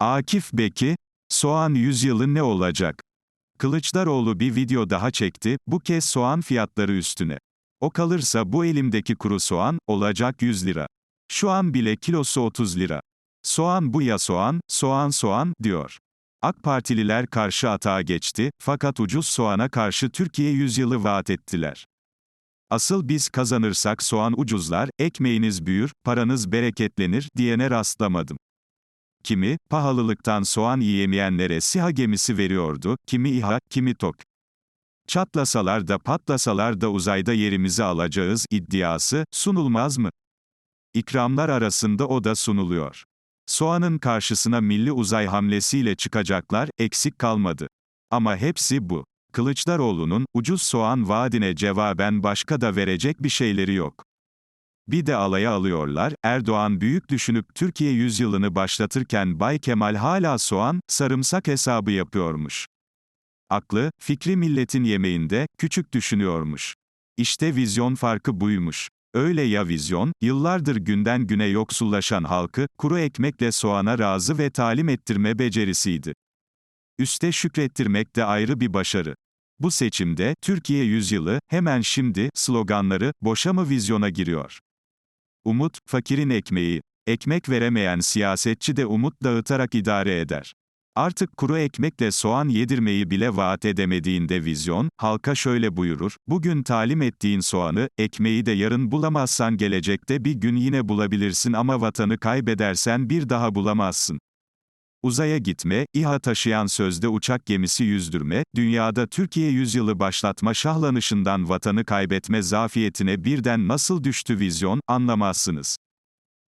Akif Beki, soğan yüzyılı ne olacak? Kılıçdaroğlu bir video daha çekti, bu kez soğan fiyatları üstüne. O kalırsa bu elimdeki kuru soğan, olacak 100 lira. Şu an bile kilosu 30 lira. Soğan bu ya soğan, soğan soğan, diyor. AK Partililer karşı atağa geçti, fakat ucuz soğana karşı Türkiye yüzyılı vaat ettiler. Asıl biz kazanırsak soğan ucuzlar, ekmeğiniz büyür, paranız bereketlenir, diyene rastlamadım. Kimi, pahalılıktan soğan yiyemeyenlere SİHA gemisi veriyordu, kimi İHA, kimi TOK. Çatlasalar da patlasalar da uzayda yerimizi alacağız iddiası, sunulmaz mı? İkramlar arasında o da sunuluyor. Soğanın karşısına milli uzay hamlesiyle çıkacaklar, eksik kalmadı. Ama hepsi bu. Kılıçdaroğlu'nun, ucuz soğan vaadine cevaben başka da verecek bir şeyleri yok. Bir de alaya alıyorlar, Erdoğan büyük düşünüp Türkiye yüzyılını başlatırken Bay Kemal hala soğan, sarımsak hesabı yapıyormuş. Aklı, fikri milletin yemeğinde, küçük düşünüyormuş. İşte vizyon farkı buymuş. Öyle ya vizyon, yıllardır günden güne yoksullaşan halkı, kuru ekmekle soğana razı ve talim ettirme becerisiydi. Üste şükrettirmek de ayrı bir başarı. Bu seçimde, Türkiye yüzyılı, hemen şimdi, sloganları, boşa mı vizyona giriyor? Umut, fakirin ekmeği. Ekmek veremeyen siyasetçi de umut dağıtarak idare eder. Artık kuru ekmekle soğan yedirmeyi bile vaat edemediğinde vizyon, halka şöyle buyurur, bugün talim ettiğin soğanı, ekmeği de yarın bulamazsan gelecekte bir gün yine bulabilirsin ama vatanı kaybedersen bir daha bulamazsın. Uzaya gitme, İHA taşıyan sözde uçak gemisi yüzdürme, dünyada Türkiye yüzyılı başlatma şahlanışından vatanı kaybetme zafiyetine birden nasıl düştü vizyon, anlamazsınız.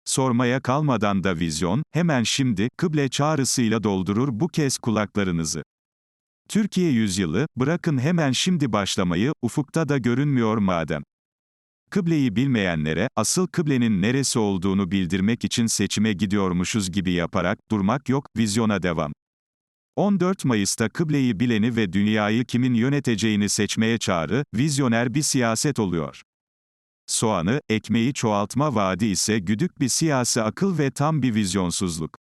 Sormaya kalmadan da vizyon, hemen şimdi, kıble çağrısıyla doldurur bu kez kulaklarınızı. Türkiye yüzyılı, bırakın hemen şimdi başlamayı, ufukta da görünmüyor madem. Kıbleyi bilmeyenlere, asıl kıblenin neresi olduğunu bildirmek için seçime gidiyormuşuz gibi yaparak, durmak yok, vizyona devam. 14 Mayıs'ta kıbleyi bileni ve dünyayı kimin yöneteceğini seçmeye çağrı, vizyoner bir siyaset oluyor. Soğanı, ekmeği çoğaltma vaadi ise güdük bir siyasi akıl ve tam bir vizyonsuzluk.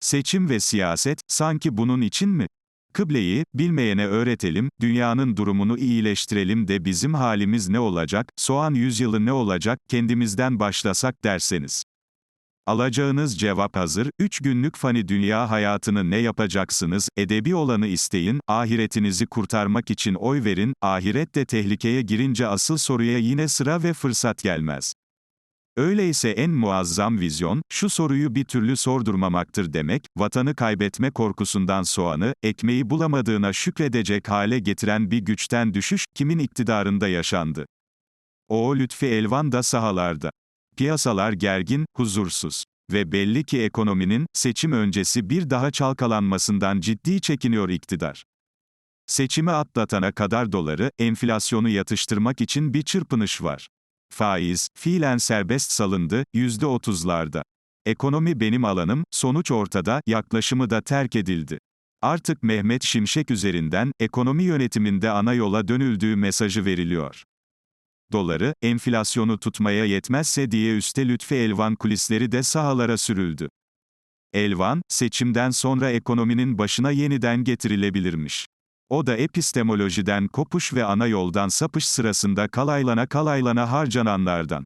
Seçim ve siyaset, sanki bunun için mi? Kıbleyi, bilmeyene öğretelim, dünyanın durumunu iyileştirelim de bizim halimiz ne olacak, soğan yüzyılı ne olacak, kendimizden başlasak derseniz. Alacağınız cevap hazır, 3 günlük fani dünya hayatını ne yapacaksınız, edebi olanı isteyin, ahiretinizi kurtarmak için oy verin, ahiret de tehlikeye girince asıl soruya yine sıra ve fırsat gelmez. Öyleyse en muazzam vizyon, şu soruyu bir türlü sordurmamaktır demek, vatanı kaybetme korkusundan soğanı, ekmeği bulamadığına şükredecek hale getiren bir güçten düşüş, kimin iktidarında yaşandı? O Lütfi Elvan da sahalarda. Piyasalar gergin, huzursuz. Ve belli ki ekonominin, seçim öncesi bir daha çalkalanmasından ciddi çekiniyor iktidar. Seçimi atlatana kadar doları, enflasyonu yatıştırmak için bir çırpınış var. Faiz, fiilen serbest salındı, %30'larda. Ekonomi benim alanım, sonuç ortada, yaklaşımı da terk edildi. Artık Mehmet Şimşek üzerinden, ekonomi yönetiminde ana yola dönüldüğü mesajı veriliyor. Doları, enflasyonu tutmaya yetmezse diye üste Lütfi Elvan kulisleri de sahalara sürüldü. Elvan, seçimden sonra ekonominin başına yeniden getirilebilirmiş. O da epistemolojiden kopuş ve ana yoldan sapış sırasında kalaylana kalaylana harcananlardan.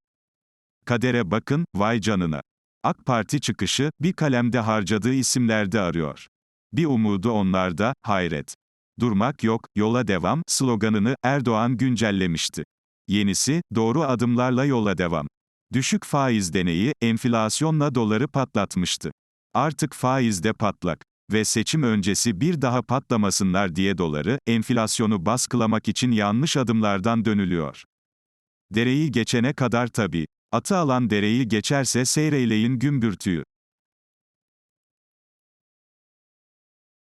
Kadere bakın, vay canına. AK Parti çıkışı, bir kalemde harcadığı isimlerde arıyor. Bir umudu onlarda, hayret. Durmak yok, yola devam, sloganını Erdoğan güncellemişti. Yenisi, doğru adımlarla yola devam. Düşük faiz deneyi, enflasyonla doları patlatmıştı. Artık faizde patlak ve seçim öncesi bir daha patlamasınlar diye doları, enflasyonu baskılamak için yanlış adımlardan dönülüyor. Dereyi geçene kadar tabii. Atı alan dereyi geçerse seyreyleyin gümbürtüyü.